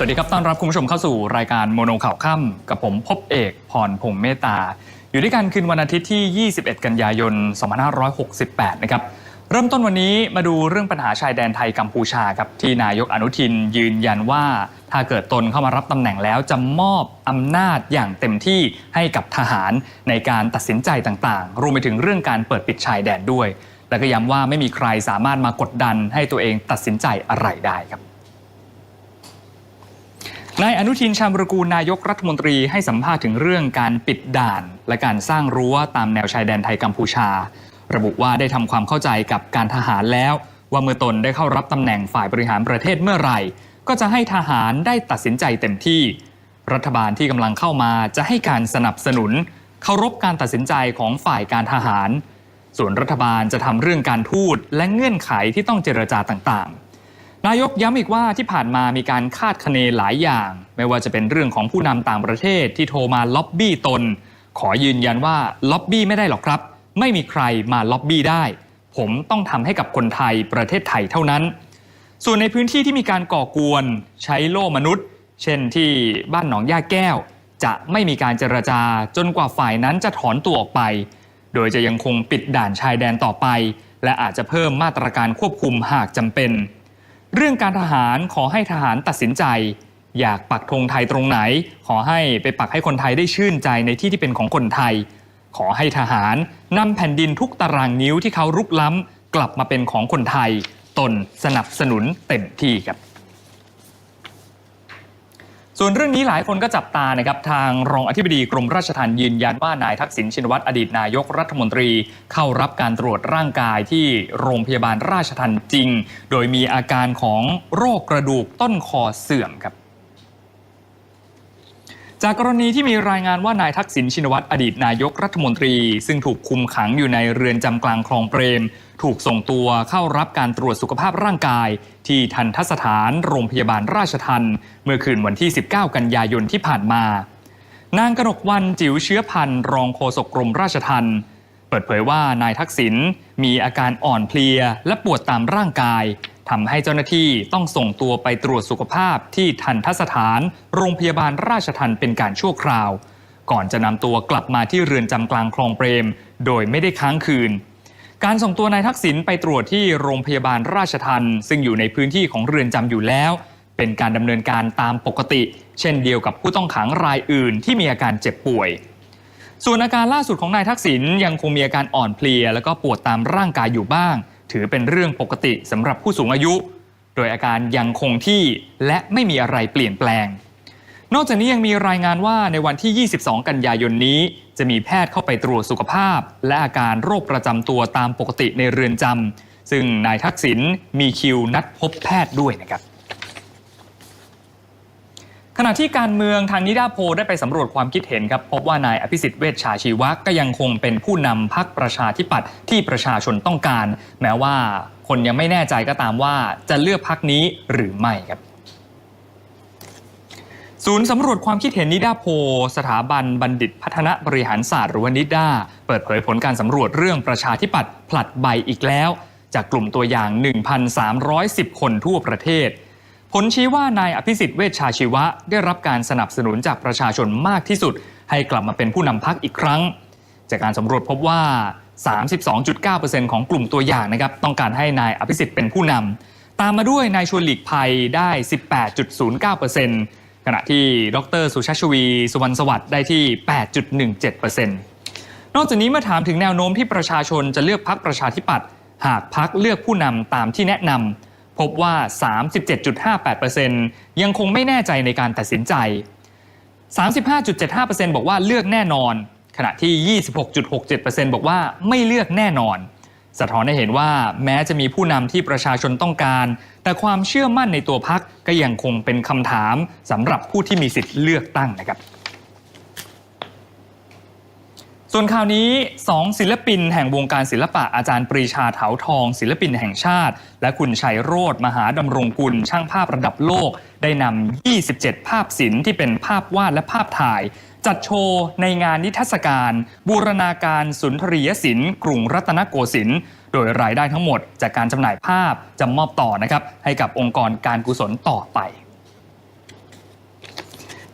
สวัสดีครับ ต้อนรับคุณผู้ชมเข้าสู่รายการโมโนข่าวค่ำกับผมพบเอกพรพงษ์เมตตา อยู่ด้วยกันคืนวันอาทิตย์ที่ 21 กันยายน 2568 นะครับ เริ่มต้นวันนี้มาดูเรื่องปัญหาชายแดนไทยกัมพูชาครับ ที่นายกอนุทินยืนยันว่า ถ้าเกิดตนเข้ามารับตำแหน่งแล้วจะมอบอำนาจอย่างเต็มที่ให้กับทหารในการตัดสินใจต่างๆ รวมไปถึงเรื่องการเปิดปิดชายแดนด้วย และก็ย้ำว่าไม่มีใครสามารถมากดดันให้ตัวเองตัดสินใจอะไรได้ครับ นายอนุทินชาญวรกูลนายกรัฐมนตรีให้สัมภาษณ์ถึงเรื่องการปิดด่าน และการสร้างรั้วตามแนวชายแดนไทยกัมพูชา ระบุว่าได้ทำความเข้าใจกับการทหารแล้ว ว่าเมื่อตนได้เข้ารับตำแหน่งฝ่ายบริหารประเทศเมื่อไหร่ ก็จะให้ทหารได้ตัดสินใจเต็มที่ รัฐบาลที่กำลังเข้ามาจะให้การสนับสนุนเคารพการตัดสินใจของฝ่ายการทหาร ส่วนรัฐบาลจะทำเรื่องการทูตและเงื่อนไขที่ต้องเจรจาต่างๆ นายกย้ำอีกว่าที่ผ่านมามีการคาดคะเนหลายอย่าง ไม่ว่าจะเป็นเรื่องของผู้นำต่างประเทศที่โทรมาล็อบบี้ตน ขอยืนยันว่าล็อบบี้ไม่ได้หรอกครับ ไม่มีใครมาล็อบบี้ได้ ผมต้องทำให้กับคนไทยประเทศไทยเท่านั้น ส่วนในพื้นที่ที่มีการก่อกวนใช้โล่มนุษย์ เช่นที่บ้านหนองย่าแก้ว จะไม่มีการเจรจาจนกว่าฝ่ายนั้นจะถอนตัวออกไป โดยจะยังคงปิดด่านชายแดนต่อไป และอาจจะเพิ่มมาตรการควบคุมหากจำเป็น เรื่องการทหารขอให้ทหารตัดสินใจ อยากปักธงไทยตรงไหน ขอให้ไปปักให้คนไทยได้ชื่นใจในที่ที่เป็นของคนไทย ขอให้ทหารนำแผ่นดินทุกตารางนิ้วที่เขารุกล้ำกลับมาเป็นของคนไทย ตนสนับสนุนเต็มที่ครับ ส่วนเรื่องนี้หลายคนก็จับตานะครับทางรองอธิบดีกรมราชทัณฑ์ยืนยันว่านายทักษิณชินวัตรอดีตนายกรัฐมนตรี เข้ารับการตรวจร่างกายที่โรงพยาบาลราชทัณฑ์จริง โดยมีอาการของโรคกระดูกต้นคอเสื่อมครับ จากกรณีที่มีรายงานว่านายทักษิณชินวัตรอดีตนายกรัฐมนตรี ซึ่งถูกคุมขังอยู่ในเรือนจำกลางคลองเปรม ถูกส่งตัวเข้ารับการตรวจสุขภาพร่างกาย ที่ทันทสถานโรงพยาบาลราชทันเมื่อคืนวันที่ 19 กันยายนที่ผ่านมา นางกนกวันจิ๋วเชื้อพันธ์รองโฆษกกรมราชทัณฑ์เปิดเผยว่านายทักษิณมีอาการอ่อนเพลียและปวดตามร่างกาย ทำให้เจ้าหน้าที่ต้องส่งตัวไปตรวจสุขภาพที่ทันทสถาน โรงพยาบาลราชทัณฑ์เป็นการชั่วคราว ก่อนจะนำตัวกลับมาที่เรือนจำกลางคลองเปรม โดยไม่ได้ค้างคืน การส่งตัวนายทักษิณไปตรวจที่โรงพยาบาลราชทันซึ่งอยู่ในพื้นที่ของเรือนจำอยู่แล้ว เป็นการดำเนินการตามปกติ เช่นเดียวกับผู้ต้องขังรายอื่นที่มีอาการเจ็บป่วยส่วนอาการล่าสุดของนายทักษิณยังคงมีอาการอ่อนเพลีย แล้วก็ปวดตามร่างกายอยู่บ้าง ถือเป็นเรื่องปกติสำหรับผู้สูงอายุ โดยอาการยังคงที่และไม่มีอะไรเปลี่ยนแปลง นอกจากนี้ยังมีรายงานว่าในวันที่ 22 กันยายนนี้ จะมีแพทย์เข้าไปตรวจสุขภาพ และอาการโรคประจำตัวตามปกติในเรือนจำซึ่งนายทักษิณมีคิวนัดพบแพทย์ด้วยนะครับ ขณะที่การเมืองทางนิดาโพได้ไปสำรวจความคิดเห็นครับ พบว่านายอภิสิทธิ์เวชชาชีวะก็ยังคงเป็นผู้นำพักประชาธิปัตย์ที่ประชาชนต้องการ แม้ว่าคนยังไม่แน่ใจก็ตามว่าจะเลือกพักนี้หรือไม่ครับศูนย์สำรวจความคิดเห็นนิดาโพ สถาบันบัณฑิตพัฒนบริหารศาสตร์หรือว่านิด้าเปิดเผยผลการสำรวจเรื่องประชาธิปัตย์ผลัดใบอีกแล้ว จากกลุ่มตัวอย่าง 1,310 คนทั่วประเทศ ผลชี้ว่านายอภิสิทธิ์เวชชาชีวะ ได้รับการสนับสนุนจากประชาชนมากที่สุด ให้กลับมาเป็นผู้นำพักอีกครั้ง จากการสำรวจพบว่า 32.9%ของกลุ่มตัวอย่างนะครับต้องการให้นายอภิสิทธิ์เป็นผู้นำตามมาด้วยนายชวนหลีกภัยได้ 18.09%ขณะที่ดรสุชาชวี สุวรรณสวัสดิ์ได้ที่ 8.17%นอกจากนี้เมื่อถามถึงแนวโน้มที่ประชาชนจะเลือกพักประชาธิปัตย์หากพักเลือกผู้นำตามที่แนะนำ พบว่า 37.58%ยังคงไม่แน่ใจในการตัดสินใจ 35.75%บอกว่าเลือกแน่นอน ขณะที่ 26.67%บอกว่าไม่เลือกแน่นอน สะท้อนให้เห็นว่าแม้จะมีผู้นำที่ประชาชนต้องการ แต่ความเชื่อมั่นในตัวพักก็ยังคงเป็นคำถามสำหรับผู้ที่มีสิทธิ์เลือกตั้งนะครับ ส่วนข่าวนี้ 2 ศิลปินแห่งวงการศิลปะอาจารย์ปรีชาเถาทอง ศิลปินแห่งชาติ และคุณชัยโรธมหาดำรงกุล ช่างภาพระดับโลก ได้นำ 27 ภาพศิลป์ที่เป็นภาพวาดและภาพถ่าย จัดโชว์ในงานนิทรรศการ บูรณาการสุนทรียศิลป์กรุงรัตนโกสินทร์โดยรายได้ทั้งหมดจากการจำหน่ายภาพจะมอบต่อนะครับให้กับองค์กรการกุศลต่อไป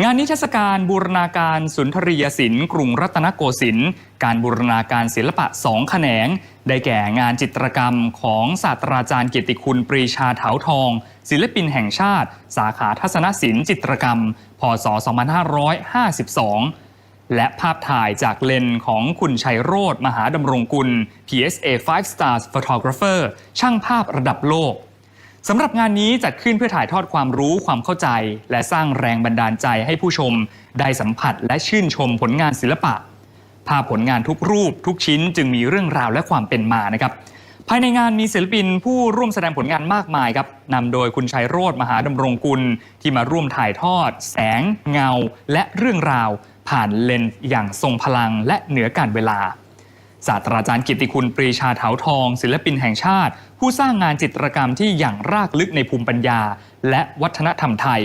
งานนิทรรศการบูรณาการสุนทรียศิลป์กรุงรัตนโกสินทร์การบูรณาการศิลปะสองแขนง ได้แก่งานจิตรกรรมของศาสตราจารย์เกียรติคุณปรีชาเถาทอง ศิลปินแห่งชาติ สาขาทัศนศิลป์จิตรกรรม พศ 2552 และภาพถ่ายจากเลนของคุณชัยโรธมหาดำรงกุล PSA 5 Stars Photographer ช่างภาพระดับโลก สำหรับงานนี้จัดขึ้นเพื่อถ่ายทอดความรู้ความเข้าใจ และสร้างแรงบันดาลใจให้ผู้ชม ได้สัมผัสและชื่นชมผลงานศิลปะ ภาพผลงานทุกรูป ทุกชิ้นจึงมีเรื่องราวและความเป็นมานะครับภายในงานมีศิลปินผู้ร่วมแสดงผลงานมากมายครับนำโดยคุณชัยโรธมหาดำรงกุล ที่มาร่วมถ่ายทอด แสง เงา และเรื่องราว ผ่านเลนส์อย่างทรงพลังและเหนือการเวลาศาสตราจารย์กิตติคุณปรีชาเถาทอง ศิลปินแห่งชาติ ผู้สร้างงานจิตรกรรมที่อย่างรากลึกในภูมิปัญญา และวัฒนธรรมไทย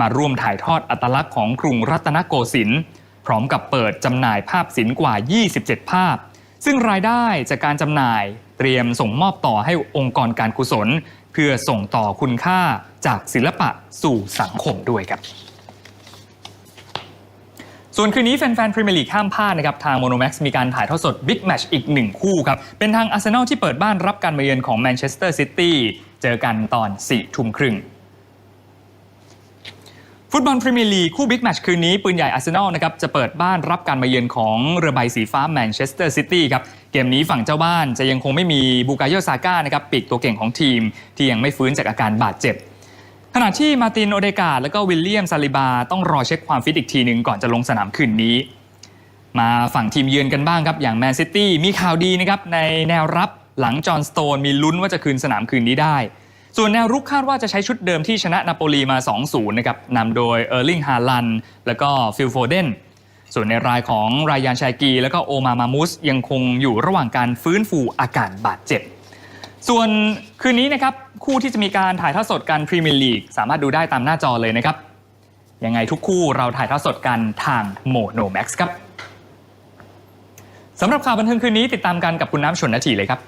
มาร่วมถ่ายทอดอัตลักษณ์ของกรุงรัตนโกสินทร์พร้อมกับเปิดจำหน่ายภาพศิลป์กว่า 27 ภาพ ซึ่งรายได้จากการจำหน่ายเตรียมส่งมอบต่อให้องค์กรการกุศล เพื่อส่งต่อคุณค่าจากศิลปะสู่สังคมด้วยครับ ส่วนคืนนี้แฟนๆพรีเมียร์ลีกห้ามพลาดนะครับ ทางโมโนแม็กซ์มีการถ่ายทอดสดบิ๊กแมชอีกหนึ่งคู่ครับ เป็นทางอาร์เซนอลที่เปิดบ้านรับการมาเยือนของแมนเชสเตอร์ซิตี้เจอกันตอน4ทุ่มครึ่งฟุตบอลพรีเมียร์ลีกคู่บิ๊กแมชคืนนี้ ปืนใหญ่อาร์เซนอลนะครับจะเปิดบ้านรับการมาเยือนของเรือใบสีฟ้าแมนเชสเตอร์ซิตี้ครับเกมนี้ฝั่งเจ้าบ้านจะยังคงไม่มีบูกาโยซาก้านะครับปีกตัวเก่งของทีม ที่ยังไม่ฟื้นจากอาการบาดเจ็บ ขณะที่มาตินโอเดกาและก็วิลเลียมซาลิบา ต้องรอเช็คความฟิตอีกทีหนึ่งก่อนจะลงสนามคืนนี้ มาฝั่งทีมเยือนกันบ้างครับ อย่างแมนซิตี้มีข่าวดีนะครับ ในแนวรับหลังจอห์นสโตนมีลุ้นว่าจะคืนสนามคืนนี้ได้ ส่วนแนวรุกคาดว่าจะใช้ชุดเดิมที่ชนะนาโปลีมา 2-0 นะครับนำโดยเออร์ลิงฮาลันแล้วก็ฟิลโฟเดนส่วนในรายของรายานชายกี แล้วก็โอมามามุสยังคงอยู่ระหว่างการฟื้นฟูอาการบาดเจ็บ ส่วนคืนนี้นะครับคู่ที่จะมีการถ่ายทอดสดกันพรีเมียร์ลีกสามารถดูได้ตามหน้าจอเลยนะครับ ยังไงทุกคู่เราถ่ายทอดสดกันทางโมโนแม็กซ์ครับสำหรับข่าวบันเทิงคืนนี้ติดตามกันกับคุณน้ำชนนาทีเลยครับ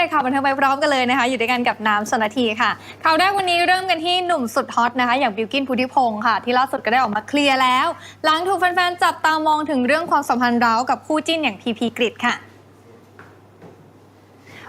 เดตข่าวบันเทิงไปพร้อมกันเลยนะคะ อยู่ด้วยกันกับน้ำสนทีค่ะข่าวแรกวันนี้เริ่มกันที่หนุ่มสุดฮอตนะคะ อย่างบิวกินพุทธิพงศ์ค่ะ ที่ล่าสุดก็ได้ออกมาเคลียร์แล้ว หลังถูกแฟนๆจับตามองถึงเรื่องความสัมพันธ์ร้าวกับคู่จิ้นอย่างพีพีกริดค่ะ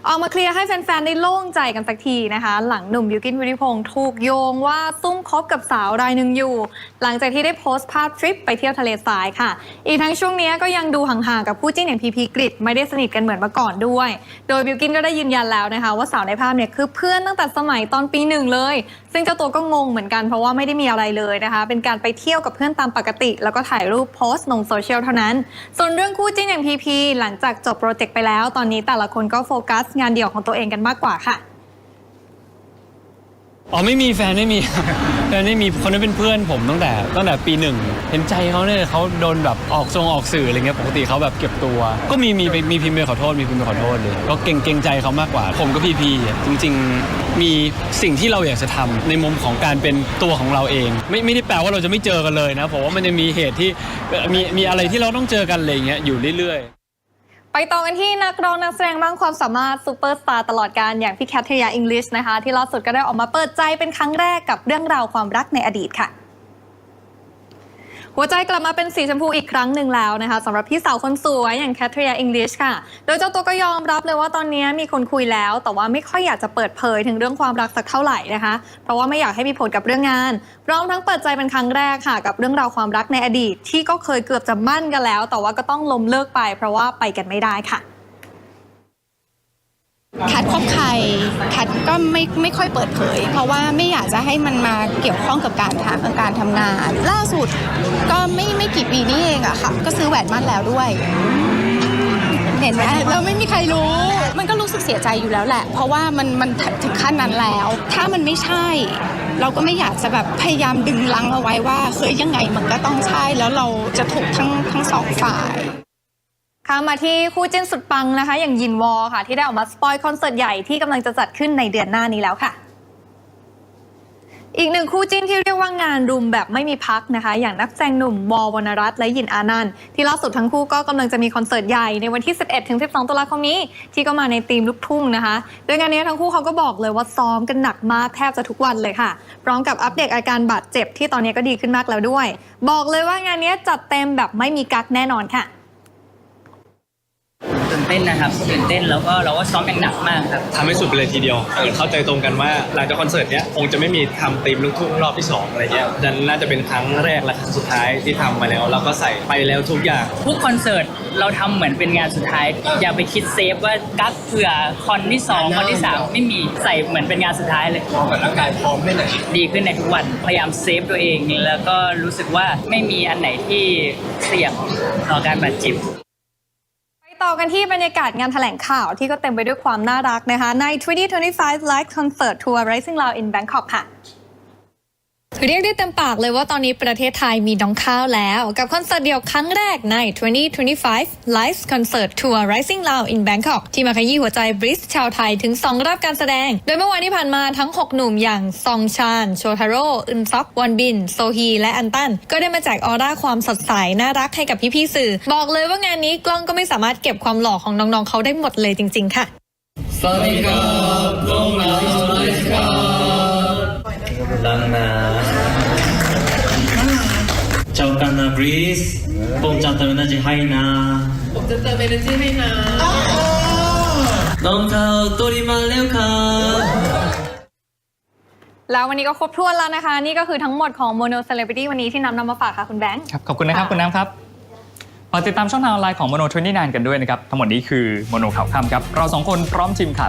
ออกมาเคลียร์ให้แฟนๆ ได้โล่งใจกันสักทีนะคะ หลังหนุ่มบิวกินวุฒิพงศ์ถูกโยงว่าซุ่มคบกับสาวรายหนึ่งอยู่ หลังจากที่ได้โพสต์ภาพทริปไปเที่ยวทะเลทรายค่ะ อีกทั้งช่วงนี้ก็ยังดูห่างๆ กับคู่จิ้นอย่างพีพีกริดไม่ได้สนิทกันเหมือนเมื่อก่อนด้วย โดยบิวกินก็ได้ยืนยันแล้วนะคะ ว่าสาวในภาพเนี่ยคือเพื่อนตั้งแต่สมัยตอนปีหนึ่งเลย ซึ่งเจ้าตัวก็งงเหมือนกันเพราะว่าไม่ได้มีอะไรเลยนะคะ เป็นการไปเที่ยวกับเพื่อนตามปกติ แล้วก็ถ่ายรูปโพสต์ลงโซเชียลเท่านั้น ส่วนเรื่องคู่จิ้นอย่างพีพีหลังจากจบโปรเจกต์ไปแล้ว ตอนนี้แต่ละคนก็โฟกัสงานเดี่ยวของตัวเองกันมากกว่าค่ะ อ๋อไม่มีแฟนไม่มี แฟนไม่มีคนนั้นเป็นเพื่อนผมตั้งแต่ตั้งแต่ปีหนึ่งเห็นใจเขาเนี่ยเขาโดนแบบออกทรงออกสื่ออะไรเงี้ยปกติเขาแบบเก็บตัว ก็มีมีมีพิมพ์ไปขอโทษมีพิมพ์ไปขอโทษเลยก็เก่งเก่งใจเขามากกว่า ผมก็พีพีอะจริง ๆ มีสิ่งที่เราอยากจะทำในมุมของการเป็นตัวของเราเอง ไม่ไม่ได้แปลว่าเราจะไม่เจอกันเลยนะผมว่ามันจะมีเหตุที่มีมีอะไรที่เราต้องเจอกันอะไรเงี้ยอยู่เรื่อยๆ ไปต่อกันที่นักร้องนักแสดงมางความสามารถซูเปอร์สตาร์ตลอดการอย่างพี่แคทเทียอิงลิชนะคะ ที่ล่าสุดก็ได้ออกมาเปิดใจเป็นครั้งแรกกับเรื่องราวความรักในอดีตค่ะ หัวใจกลับมาเป็นสีชมพูอีกครั้งหนึ่งแล้วนะคะสำหรับพี่สาวคนสวยอย่างแคทรียอิงลิชค่ะ โดยเจ้าตัวก็ยอมรับเลยว่าตอนนี้มีคนคุยแล้ว แต่ว่าไม่ค่อยอยากจะเปิดเผยถึงเรื่องความรักสักเท่าไหร่นะคะ เพราะว่าไม่อยากให้มีผลกับเรื่องงานพร้อมทั้งเปิดใจเป็นครั้งแรกค่ะ กับเรื่องราวความรักในอดีต ที่ก็เคยเกือบจะมั่นกันแล้ว แต่ว่าก็ต้องล้มเลิกไป เพราะว่าไปกันไม่ได้ค่ะ คทคบใครแคทก็ไม่ไม่ค่อยเปิดเผย เพราะว่าไม่อยากจะให้มันมาเกี่ยวข้องกับการทำการทำงาน ล่าสุดก็ไม่ไม่กี่ปีนี้เองอะค่ะก็ซื้อแหวนมั่นแล้วด้วย เห็นไหมแล้วไม่มีใครรู้ มันก็รู้สึกเสียใจอยู่แล้วแหละ เพราะว่ามันมันถึงขั้นนั้นแล้ว ถ้ามันไม่ใช่ เราก็ไม่อยากจะแบบพยายามดึงลังเอาไว้ว่าเฮ้ยยังไงมันก็ต้องใช่แล้วเราจะถูกทั้งทั้งสองฝ่าย ค่ะมาที่คู่จิ้นสุดปังนะคะ อย่างยินวอค่ะ ที่ได้ออกมาสปอยคอนเสิร์ตใหญ่ที่กำลังจะจัดขึ้นในเดือนหน้านี้แล้วค่ะอีกหนึ่งคู่จิ้นที่เรียกว่างานรุมแบบไม่มีพักนะคะ อย่างนักแสดงหนุ่มวอลวรรณรัตน์และยินอานันต์ที่ล่าสุดทั้งคู่ก็กำลังจะมีคอนเสิร์ตใหญ่ในวันที่ 11 ถึง 12 ตุลาคมนี้ ที่ก็มาในธีมลูกทุ่งนะคะโดยงานนี้ทั้งคู่เขาก็บอกเลยว่าซ้อมกันหนักมากแทบจะทุกวันเลยค่ะ พร้อมกับอัปเดตอาการบาดเจ็บที่ตอนนี้ก็ดีขึ้นมากแล้วด้วย บอกเลยว่างานนี้จัดเต็มแบบไม่มีกักแน่นอนค่ะ ตื่นเต้นนะครับตื่นเต้นแล้วก็เราก็ซ้อมอย่างหนักมากครับทำให้สุดไปเลยทีเดียวเข้าใจตรงกันว่าหลังจากคอนเสิร์ตเนี้ยคงจะไม่มีทำธีมลูกทุ่งรอบที่สองอะไรเงี้ยดันน่าจะเป็นครั้งแรกและครั้งสุดท้ายที่ทำมาแล้วเราก็ใส่ไปแล้วทุกอย่าง ทุกคอนเสิร์ตเราทำเหมือนเป็นงานสุดท้าย อย่าไปคิดเซฟว่ากักเผื่อคอนที่สองคอนที่สามไม่มีใส่เหมือนเป็นงานสุดท้ายเลย พร้อมกับร่างกายพร้อมได้ไหนดีขึ้นในทุกวัน พยายามเซฟตัวเอง แล้วก็รู้สึกว่าไม่มีอันไหนที่เสี่ยงต่อการบาดเจ็บไป ต่อกันที่บรรยากาศงานแถลงข่าวที่ก็เต็มไปด้วยความน่ารักนะคะ ใน 2025 Live Concert Tour Rising Loud in Bangkok ค่ะ เรียกได้เต็มปากเลยว่าตอนนี้ประเทศไทยมีน้องข้าวแล้ว กับคอนเสิร์ตเดี่ยวครั้งแรกใน 2025 Live Concert Tour Rising Loud in Bangkok ที่มาขยี้หัวใจบริสชาวไทยถึง 2 รอบการแสดง โดยเมื่อวานที่ผ่านมาทั้ง 6 หนุ่มอย่างซองชาน โชทาโร่อึนซอกวันบิน โซฮี และอันตัน ก็ได้มาแจกออร่าความสดใส น่ารักให้กับพี่ๆสื่อ บอกเลยว่างานนี้กล้องก็ไม่สามารถเก็บความหล่อของน้องๆเขาได้หมดเลยจริง ๆ ค่ะลังนา จ้ากันนะบริสผมจะเติม energy ให้นะผมจะเติม energy ให้นะน้องเขาตัวดีมาแล้วครับแล้ววันนี้ก็ครบถ้วนแล้วนะคะ นี่ก็คือทั้งหมดของ Mono Celebrity วันนี้ที่นำนำมาฝากค่ะ คุณแบงค์ครับขอบคุณนะครับ คุณน้ำครับฝากติดตามช่องทางออนไลน์ของโมโนทเวนตี้นกันด้วยนะครับ ทั้งหมดนี้คือโมโนข่าวค่ำครับ เราสองคนพร้อมทีมข่าว